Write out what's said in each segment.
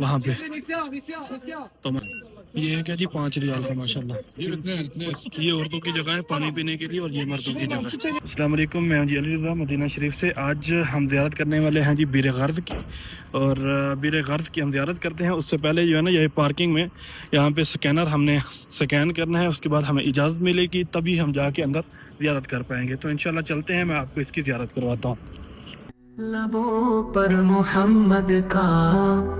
وہاں پہ۔ تو یہ ہے کیا جی پانچ ریال کا ماشاء اللہ یہ عورتوں کی جگہ ہے پانی پینے کے لیے اور یہ مردوں کی جگہ ہے۔ السلام علیکم میں ہوں جی علی رضا مدینہ شریف سے۔ آج ہم زیارت کرنے والے ہیں جی بیر غرض کی۔ اور بیر غرض کی ہم زیارت کرتے ہیں۔ اس سے پہلے جو ہے نا یہ پارکنگ میں یہاں پہ سکینر ہم نے سکین کرنا ہے۔ اس کے بعد ہمیں اجازت ملے گی تبھی ہم جا کے اندر زیارت کر پائیں گے۔ تو انشاءاللہ چلتے ہیں میں آپ کو اس کی زیارت کرواتا ہوں۔ لبوں پر محمد کا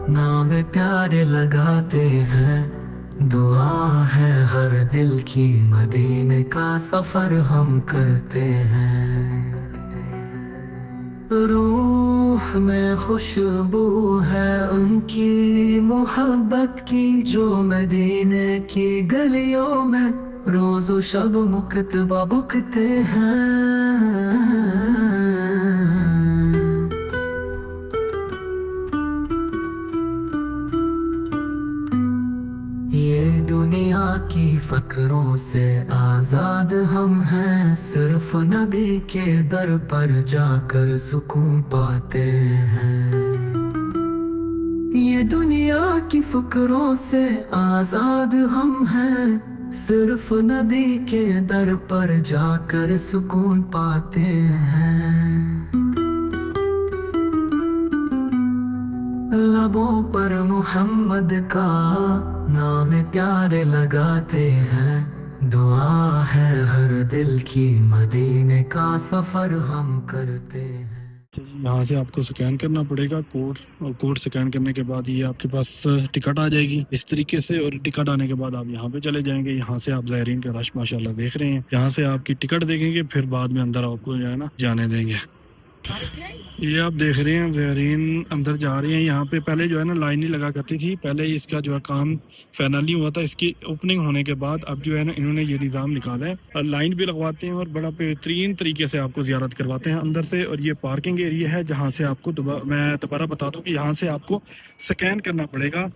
نام پیارے لگاتے ہیں۔ دعا ہے ہر دل کی مدینے کا سفر ہم کرتے ہیں۔ روح میں خوشبو ہے ان کی محبت کی جو مدینے کی گلیوں میں روز و شب مکتبہ بکتے ہیں۔ فکروں سے آزاد ہم ہیں، صرف نبی کے در پر جا کر سکون پاتے ہیں۔ یہ دنیا کی فکروں سے آزاد ہم ہیں، صرف نبی کے در پر جا کر سکون پاتے ہیں۔ لبوں پر محمد کا نام پیارے لگاتے ہیں۔ دعا ہے ہر دل کی، مدینے کا سفر ہم کرتے ہیں۔ یہاں سے آپ کو سکین کرنا پڑے گا کوڈ اور کوڈ سکین کرنے کے بعد یہ آپ کے پاس ٹکٹ آ جائے گی۔ اس طریقے سے اور ٹکٹ آنے کے بعد آپ یہاں پہ چلے جائیں گے۔ یہاں سے آپ زائرین کا رش ماشاء اللہ دیکھ رہے ہیں۔ یہاں سے آپ کی ٹکٹ دیکھیں گے، پھر بعد میں اندر آپ کو جو ہے نا جانے دیں گے۔ یہ آپ دیکھ رہے ہیں زائرین اندر جا رہے ہیں۔ یہاں پہ پہلے جو ہے نا لائن ہی لگا کرتی تھی۔ پہلے اس کا جو ہے کام فائنلی ہوا تھا، اس کی اوپننگ ہونے کے بعد اب جو ہے نا انہوں نے یہ نظام نکالا ہے۔ اور لائن بھی لگواتے ہیں اور بڑا بہترین طریقے سے آپ کو زیارت کرواتے ہیں۔ اندر سے اور یہ پارکنگ ایریا ہے جہاں سے آپ کو دوبارہ میں دوبارہ بتا دوں کہ یہاں سے آپ کو سکین کرنا پڑے گا۔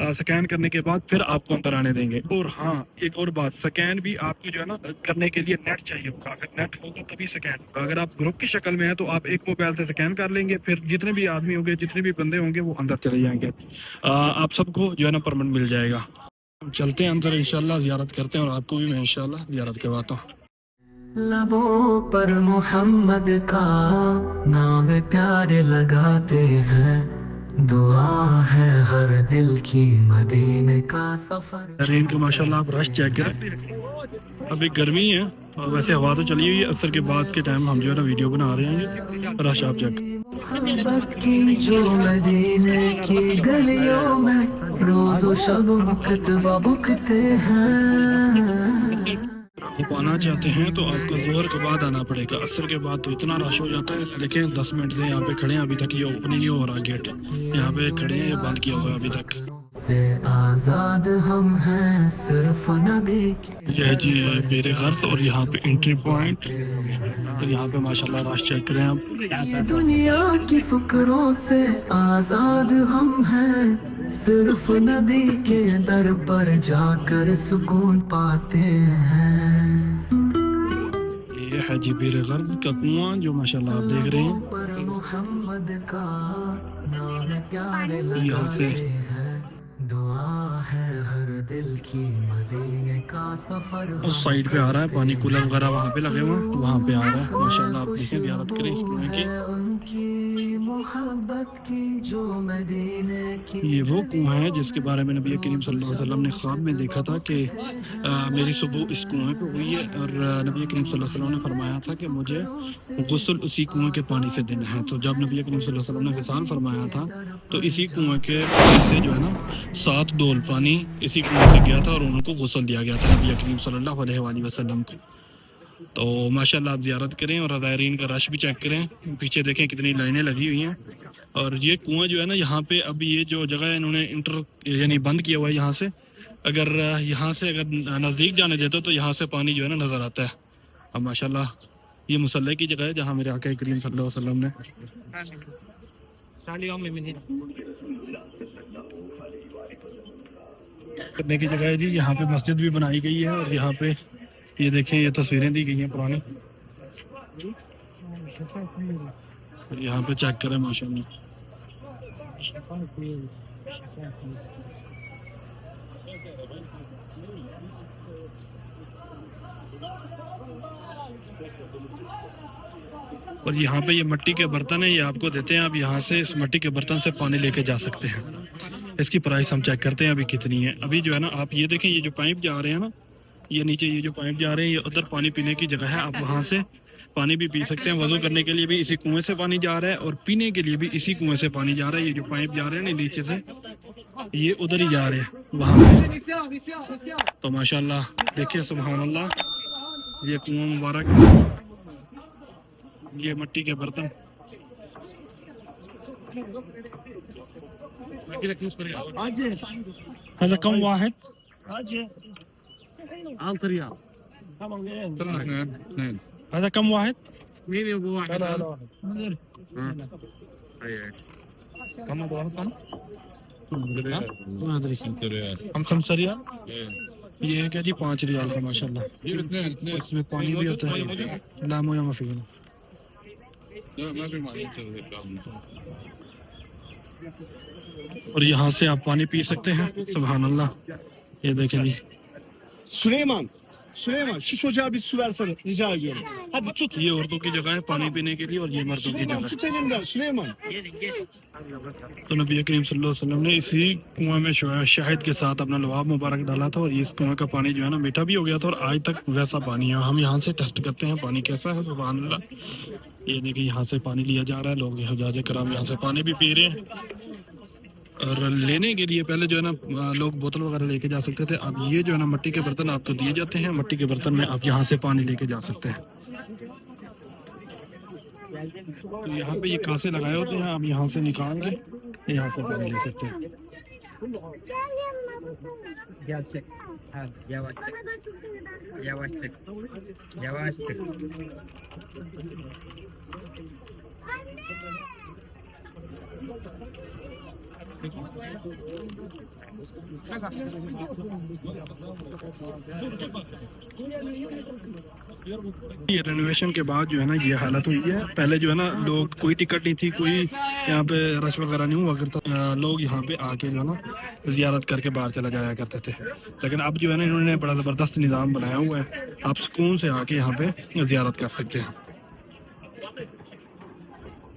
سکین کرنے کے بعد پھر آپ کو اندر آنے دیں گے۔ اور ہاں ایک اور بات سکین بھی آپ کو جو ہے نا، کرنے کے لیے نیٹ چاہیے ہوگا۔ اگر نیٹ ہوگا تبھی سکین ہوگا۔ اگر آپ گروپ کی شکل میں ہیں تو آپ ایک موبائل سے سکین کر لیں گے۔ پھر جتنے بھی آدمی ہوں گے، جتنے بھی بندے ہوں گے، وہ اندر چلے جائیں گے۔ آپ سب کو جو ہے نا پرمنٹ مل جائے گا۔ چلتے ہیں اندر، انشاءاللہ زیارت کرتے ہیں اور آپ کو بھی میں انشاءاللہ زیارت کرواتا ہوں۔ لبوں پر محمد کا نام پیارے لگاتے ہیں۔ دعا ہے ہر دل کی مدینے کا سفر۔ رین کا ماشاءاللہ آپ رش چیک کریں۔ ابھی گرمی ہے اور ویسے ہوا تو چلی ہوئی ہے۔ اثر کے بعد کے ٹائم ہم جو ہے نا ویڈیو بنا رہے ہیں۔ رش آپ چیک محبت کی جو مدینے کی گلیوں میں روز و شب مکتبہ بکتے ہیں۔ آپ آنا چاہتے ہیں تو آپ کو زہر کے بعد آنا پڑے گا۔ اثر کے بعد تو اتنا رش ہو جاتا ہے دیکھیں دس منٹ سے یہاں پہ کھڑے ہیں ابھی تک یہ اوپن ہی نہیں ہو رہا گیٹ یہاں پہ کھڑے ہیں یہ بند کیا ہوا ہے ابھی تک۔ سے آزاد ہم ہیں صرف نبی کی یہ جی بیر غرض اور یہاں پہ انٹری پوائنٹ اور یہاں پہ ماشاءاللہ رش چیک کریں آپ۔ دنیا کی فکروں سے آزاد ہم ہیں۔ صرف نبی کے در پر جا کر سکون پاتے ہیں۔ یہ ہے جی بیر غرض کا کنواں جو ماشاءاللہ آپ دیکھ رہے ہیں۔ پر محمد کا نام پیارے دعا ہے ہر دل کی مدینے کا سفر۔ اس سائڈ پہ آ رہا ہے پانی کولر وغیرہ وہاں پہ لگے ہوئے ہیں۔ وہاں پہ آ رہا ہے۔ ماشاءاللہ آپ دیکھیں زیارت کریں اس کنویں کی محبت کی جو مدینے کی یہ وہ کنواں ہے جس کے بارے میں نبی کریم صلی اللہ علیہ وسلم نے خواب میں دیکھا تھا کہ میری صبح اس کنویں پہ ہوئی ہے اور نبی کریم صلی اللہ علیہ وسلم نے فرمایا تھا کہ مجھے غسل اسی کنویں کے پانی سے دینا ہے۔ تو جب نبی کریم صلی اللہ علیہ وسلم نے وصال فرمایا تھا تو اسی کنویں کے پانی سے جو ہے نا سات ڈول پانی اسی کنویں سے گیا تھا اور ان کو غسل دیا گیا تھا نبی کریم صلی اللہ علیہ وآلہ وسلم کو۔ تو ماشاءاللہ آپ زیارت کریں اور زائرین کا رش بھی چیک کریں۔ پیچھے دیکھیں کتنی لائنیں لگی ہوئی ہیں۔ اور یہ کنواں جو ہے نا، یہاں پہ اب یہ جو جگہ ہے، انہوں نے انٹر یعنی بند کیا ہوا ہے یہاں سے۔ اگر یہاں سے اگر نزدیک جانے دیتے تو یہاں سے پانی جو ہے نا نظر آتا ہے۔ اب ماشاءاللہ یہ مسلح کی جگہ ہے جہاں میرے آقا کریم صلی اللہ علیہ وسلم نے۔ کرنے کی جگہ ہے جی یہاں پہ مسجد بھی بنائی گئی ہے اور یہاں پہ یہ دیکھیں، یہ تصویریں دی گئی ہیں پرانی۔ اور یہاں پہ چیک کریں ماشاء اللہ اور یہاں پہ یہ مٹی کے برتن ہیں، یہ آپ کو دیتے ہیں۔ آپ یہاں سے اس مٹی کے برتن سے پانی لے کے جا سکتے ہیں۔ اس کی پرائس ہم چیک کرتے ہیں ابھی کتنی ہے۔ ابھی جو ہے نا، آپ یہ دیکھیں، یہ جو پائپ جا رہے ہیں نا یہ نیچے یہ جو پائپ جا رہے ہیں یہ ادھر پانی پینے کی جگہ ہے آپ وہاں سے پانی بھی پی سکتے ہیں۔ وضو کرنے کے لیے بھی اسی کنویں سے پانی جا رہا ہے اور پینے کے لیے بھی اسی کنویں سے پانی جا رہا ہے۔ یہ جو پائپ جا رہے ہیں نا نیچے سے یہ ادھر ہی جا رہے ہیں وہاں تو ماشاء اللہ دیکھیے سبحان اللہ یہ کنواں مبارک۔ یہ مٹی کے برتن۔ هذا كم واحد؟ Altı riyal. اثنين اثنين هذا كم واحد؟ مين يبغى واحد؟ كم ابو واحد كم؟ ما ادري خمسة ريال ہم خمسة ريال إيه. یہ ہے کیا جی پانچ ریال کا ماشاء اللہ اس میں پانی بھی ہوتا؟ ہے ما ما معنى اور یہاں سے آپ پانی پی سکتے ہیں سبحان اللہ یہ دیکھیں جی Süleyman. Süleyman şu çocuğa bir su versene rica ediyorum. Hadi tut. یہ عورتوں کی جگہ ہے پانی پینے کے لیے اور یہ مردوں کی Süleyman جگہ tut elimden Süleyman. تو نبی کریم صلی اللہ علیہ وسلم نے اسی کنویں میں شہ- شہد کے ساتھ اپنا لواب مبارک ڈالا تھا اور اس کنویں کا پانی جو ہے نا میٹھا بھی ہو گیا تھا اور آج تک ویسا پانی ہے ہم یہاں سے ٹیسٹ کرتے ہیں پانی کیسا ہے سبحان اللہ یہ دیکھیں یہاں سے پانی لیا جا رہا ہے لوگ حجاج کرام یہاں سے پانی بھی پی رہے ہیں اور لینے کے لیے پہلے جو ہے نا لوگ بوتل وغیرہ لے کے جا سکتے تھے اب یہ جو ہے نا مٹی کے برتن آپ کو دیے جاتے ہیں مٹی کے برتن میں آپ یہاں سے پانی لے کے جا سکتے ہیں تو یہاں پہ یہ کاسے لگائے ہوتے ہیں آپ یہاں سے نکال کے یہاں سے پانی لے سکتے ہیں یہ رینوویشن کے بعد جو ہے نا یہ حالت ہوئی ہے۔ پہلے جو ہے نا لوگ کوئی ٹکٹ نہیں تھی، کوئی یہاں پہ رش وغیرہ نہیں ہوا۔ کرتا لوگ یہاں پہ آ کے جو ہے نا زیارت کر کے باہر چلا جایا کرتے تھے۔ لیکن اب جو ہے نا انہوں نے بڑا زبردست نظام بنایا ہوا ہے۔ آپ سکون سے آ کے یہاں پہ زیارت کر سکتے ہیں۔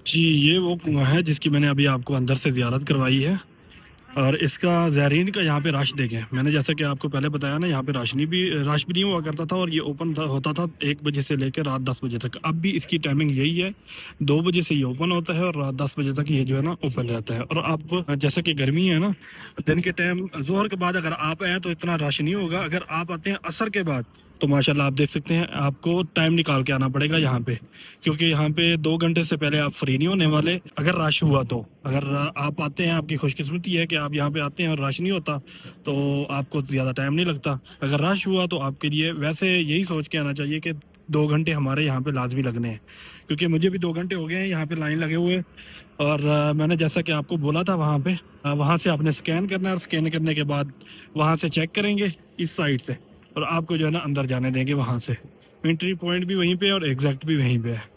جی یہ وہ کنواں ہے جس کی میں نے ابھی آپ کو اندر سے زیارت کروائی ہے۔ اور اس کا زائرین کا یہاں پہ رش دیکھیں۔ میں نے جیسا کہ آپ کو پہلے بتایا نا، یہاں پہ رش نہیں بھی رش بھی نہیں ہوا کرتا تھا اور یہ اوپن ہوتا تھا ایک بجے سے لے کے رات دس بجے تک۔ اب بھی اس کی ٹائمنگ یہی ہے، دو بجے سے یہ اوپن ہوتا ہے اور رات دس بجے تک یہ جو ہے نا اوپن رہتا ہے۔ اور آپ جیسا کہ گرمی ہے نا، دن کے ٹائم زہر کے بعد اگر آپ آئیں تو اتنا رش نہیں ہوگا۔ اگر آپ آتے ہیں عصر کے بعد تو ماشاءاللہ آپ دیکھ سکتے ہیں، آپ کو ٹائم نکال کے آنا پڑے گا یہاں پہ۔ کیونکہ یہاں پہ دو گھنٹے سے پہلے آپ فری نہیں ہونے والے۔ اگر رش ہوا تو۔ اگر آپ آتے ہیں، آپ کی خوش قسمتی ہے کہ آپ یہاں پہ آتے ہیں اور رش نہیں ہوتا، تو آپ کو زیادہ ٹائم نہیں لگتا۔ اگر رش ہوا تو آپ کے لیے ویسے یہی سوچ کے آنا چاہیے کہ دو گھنٹے ہمارے یہاں پہ لازمی لگنے ہیں۔ کیونکہ مجھے بھی دو گھنٹے ہو گئے ہیں، یہاں پہ لائن لگے ہوئے۔ اور میں نے جیسا کہ آپ کو بولا تھا وہاں پہ، وہاں سے آپ نے اسکین کرنا ہے اور اسکین کرنے کے بعد وہاں سے چیک کریں گے اس سائڈ سے۔ اور آپ کو جو ہے نا اندر جانے دیں گے وہاں سے۔ انٹری پوائنٹ بھی وہیں پہ ہے اور ایگزیکٹ بھی وہیں پہ ہے۔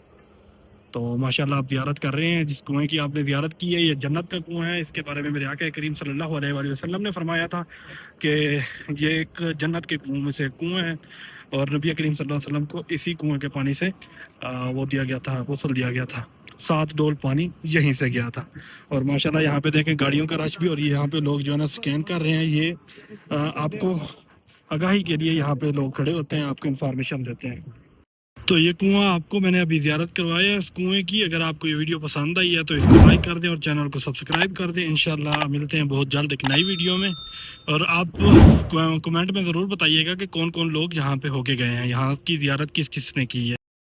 تو ماشاءاللہ آپ زیارت کر رہے ہیں۔ جس کنویں کی آپ نے زیارت کی ہے، یہ جنت کا کنواں ہے۔ اس کے بارے میں میرے آقا کریم صلی اللہ علیہ وآلہ وسلم نے فرمایا تھا کہ یہ ایک جنت کے کنویں میں سے ایک کنواں ہے۔ اور نبی کریم صلی اللہ علیہ وسلم کو اسی کنویں کے پانی سے وہ دیا گیا تھا، غسل دیا گیا تھا۔ سات ڈول پانی یہیں سے گیا تھا۔ اور ماشاءاللہ یہاں پہ دیکھیں گاڑیوں کا رش بھی، اور یہاں پہ لوگ جو ہے نا سکین کر رہے ہیں۔ یہ آپ کو آگاہی کے لیے یہاں پہ لوگ کھڑے ہوتے ہیں، آپ کو انفارمیشن دیتے ہیں۔ تو یہ کنواں آپ کو میں نے ابھی زیارت کروایا ہے اس کنویں کی۔ اگر آپ کو یہ ویڈیو پسند آئی ہے تو اس کو لائک کر دیں اور چینل کو سبسکرائب کر دیں۔ انشاءاللہ ملتے ہیں بہت جلد ایک نئی ویڈیو میں۔ اور آپ کمنٹ میں ضرور بتائیے گا کہ کون کون لوگ یہاں پہ ہو کے گئے ہیں، یہاں کی زیارت کس کس نے کی ہے۔